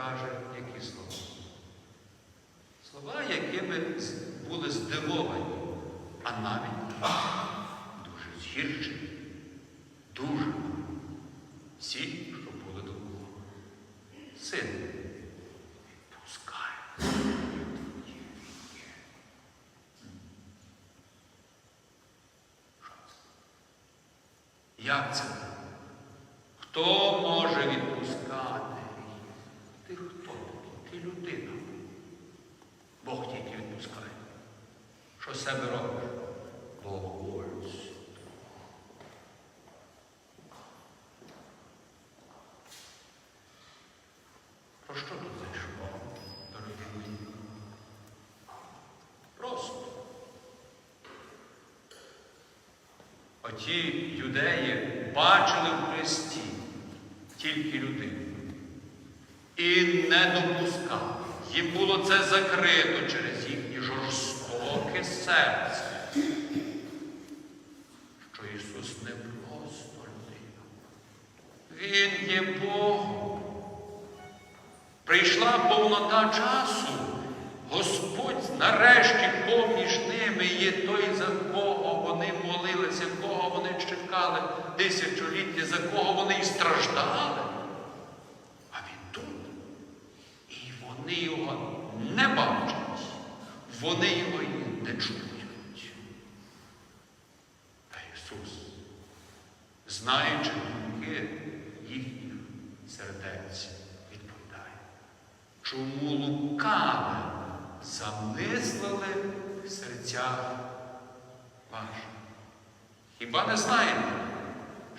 каже, які слова. Слова, якими були здивовані, а навіть дуже згірчені, дуже всі, що були довкола. Син, відпускай. Як це? Хто може відпускати? Ти хто такий? Ти людина. Бог тільки відпускає. Що з себе робиш? Богольсь. Про що тут зайшло, дорогі мої? Просто. Оті юдеї бачили в Христі тільки людину. Не допускали. Їм було це закрито через їхнє жорстоке серце. Що Ісус не просто людина. Він є Богом. Прийшла повнота часу. Господь нарешті поміж ними є той, за кого вони молилися, кого вони чекали тисячоліття, за кого вони і страждали. А він тут. І вони його не бачать, вони його і не чують. Та Ісус, знаючи думки їхніх сердець, відповідає, чому лукаве замислили в серцях ваших? Хіба не знаєте,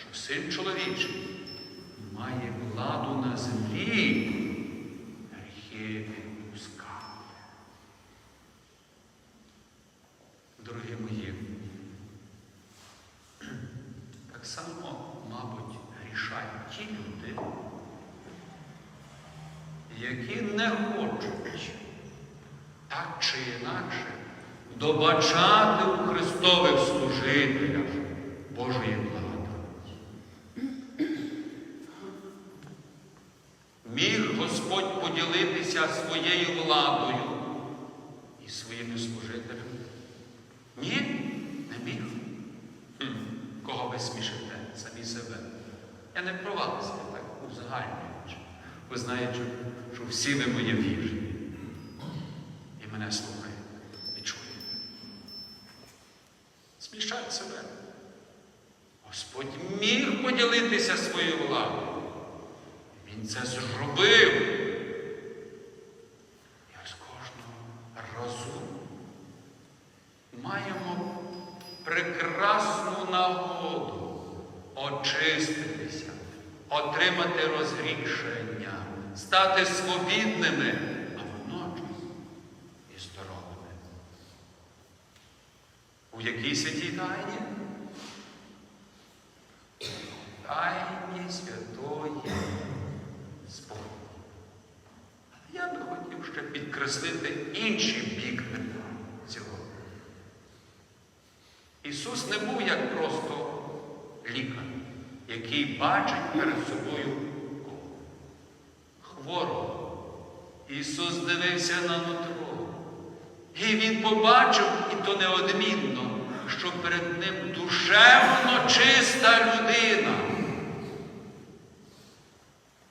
що син чоловічий має владу на землі гріхи відпускати? Дорогі мої, так само, мабуть, грішають ті люди, які не хочуть так чи інакше добачати у Христових служителях Божої благодаті. Міг Господь поділитися своєю владою і своїми служителями? Ні, не міг. Кого ви смішите? Самі себе. Я не про вас, я так узагальнюючи. Ви знаєте, що всі ви мої вірні. І мене слухає і чує. Смішать себе. Господь міг поділитися своєю владою. Він це зробив. І ось кожного разу маємо прекрасну нагоду очиститися, отримати розрішення, стати свобідними, а водночас і здоровими. У якій святій тайні? Тайні святої спокою. Я би хотів ще підкреслити інший бік цього. Ісус не був як просто лікар, який бачить перед собою хворого. Ісус дивився на нутро. І Він побачив, і то неодмінно, що перед ним душевно чиста людина.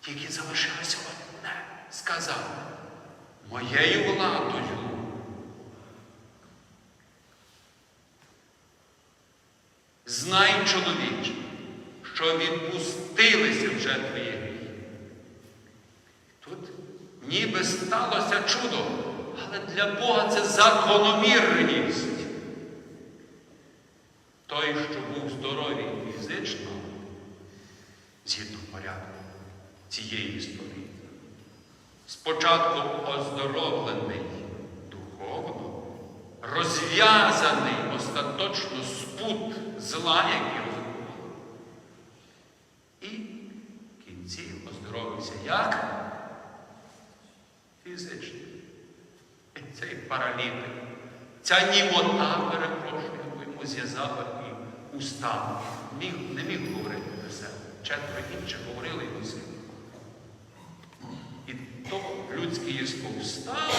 Тільки залишилося одне сказати моєю владою. Знай, чоловіче, що відпустилися вже твої сталося чудо, але для Бога це закономірність. Той, що був здоровий фізично, згідно порядку цієї історії, спочатку оздоровлений духовно, розв'язаний остаточно спут зла, який розбував, і в кінці оздоровився як? Фізично. І цей паралітик, ця німота, перепрошую, йому зв'язала і уста, міг, не міг говорити до себе. Четверо інших говорили його син. І того людське єство встало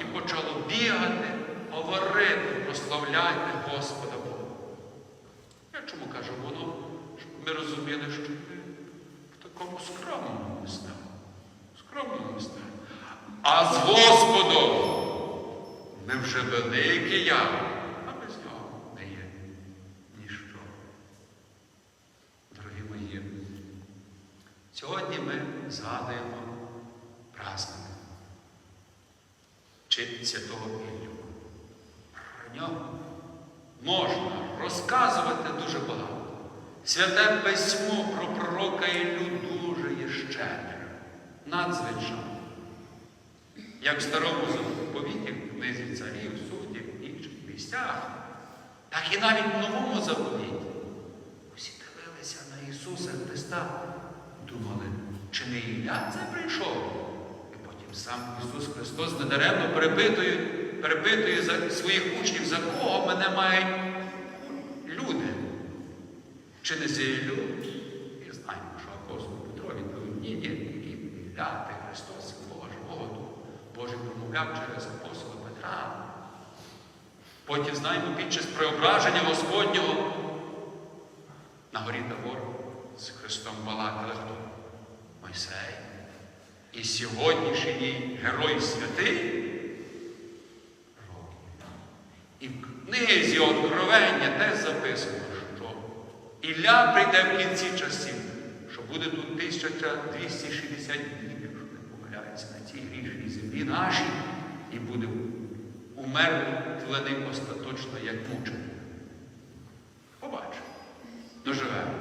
і почало бігати, говорити, прославляйте Господа Бога. Я чому кажу воно, щоб ми розуміли, що А з Господом ми вже великі яви, а без нього не є ніщо. Дорогі мої, сьогодні ми згадуємо праздник чи святого Іллю. Про нього можна розказувати дуже багато. Святе письмо про пророка Іллю дуже є щедре, надзвичайно. Як в старому заповіті, в книзі царів, суддів, інших місцях, так і навіть в новому заповіті. Усі дивилися на Ісуса Христа, думали, чи не Ілля це прийшов? І потім сам Ісус Христос недаремно перепитує, перепитує своїх учнів, за кого мене мають люди. Чи не за Іллю? І знаємо, що апостол Петро відповів, ні, ні, ні, Ілля, ти Христос, Син Бога живого Духа. Божий через апостола Петра. Потім знаємо під час преображення Господнього на горі Тавор з Христом балакали хто? Мойсей. І сьогоднішній герой святий І в книзі Откровення теж записано, що Ілля прийде в кінці часів, що буде тут 1260 днів, якщо на цій грішній землі нашій, і буде умертвлений остаточно як мученик. Побачимо. Доживемо.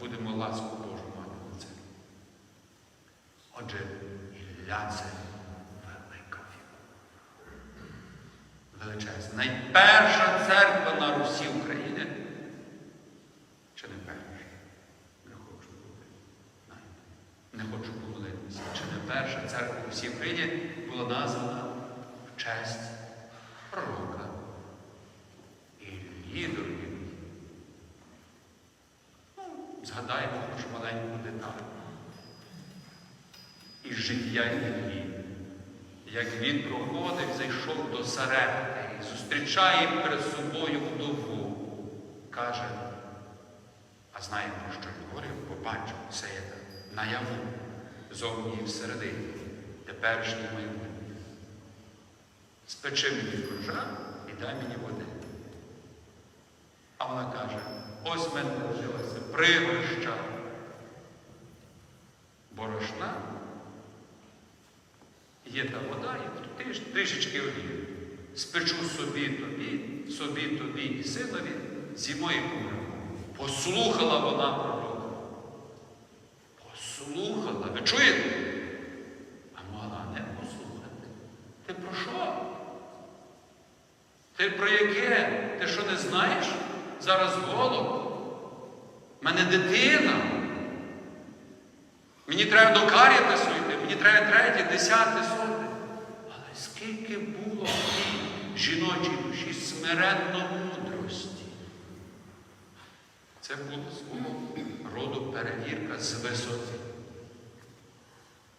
Будемо ласку Божу мати на це. Отже, Ілля це велика фігура. Величезна. Найперша церква на Русі України. Чи не перша? Не хочу бути. Знаєте, Не хочу помилитися. Чи не перша церква у всій Україні була названа в честь пророка Іллі, дорогі мої. Ну, згадаємо хоч маленьку деталь. Із життя Іллі. Як він проходив, зайшов до Сарепти і зустрічає перед собою вдову. Каже, а знає, про що він говорив, побачив все наяву, зовні і всередині, теперішнє майбутнє. Спечи мені кружа і дай мені води. А вона каже, ось мене лишилася пригорща борошна, є та вода, і триш- трішечки олії. Спечу собі тобі, собі тобі і синові, зімою помремо. Послухала вона пророка. Послухала. Ви чуєте? А могла не послухати. Ти про що? Ти про яке? Ти що не знаєш? Зараз голод. У мене дитина. Мені треба до карітасу йти, мені треба третє, десяте, соте. Але скільки було в тій жіночій душі смиренно мудрості. Це було свого роду перевірка з висоти.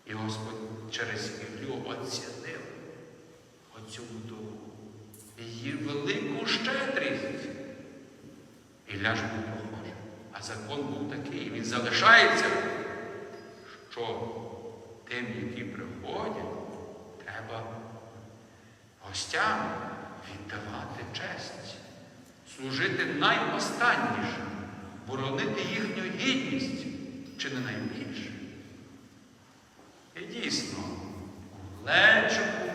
І Господь через Іллю оцінив оцю вдову, її велику щедрість. Ілля ж був похожий. А закон був такий, він залишається, що тим, які приходять, треба гостям віддавати честь, служити найостаннішим, боронити їхню гідність, чи не найбільше. І дійсно, у лечику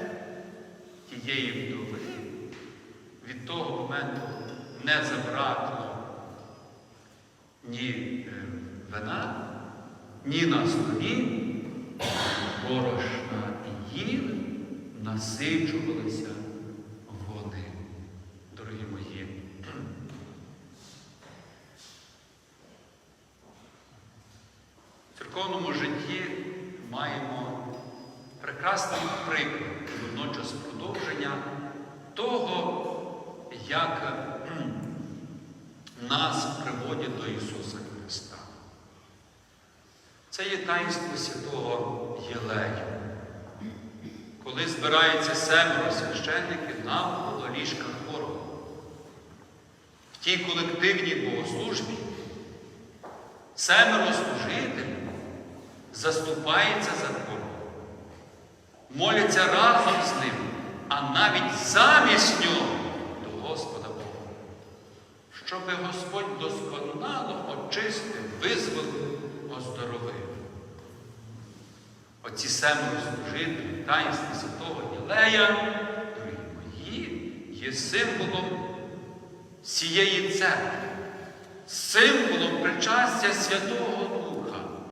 тієї вдови від того моменту не забракло ні е, вина, ні на столі, борошна їли насичувалися вони, дорогі мої. В церковному житті маємо прекрасний приклад водночас продовження того, як нас приводять до Ісуса Христа. Це є таїнство святого Єлею. коли збирається семеро священників навколо ліжка хворого. В тій колективній богослужбі семеро служителів заступається за хворого, моляться разом з ним, а навіть замість нього щоби Господь досконало очистив, визволив, оздоровив. Оці семеро служителі таїнства Святого Єлея, дорогі мої, є символом всієї церкви, символом причастя святого.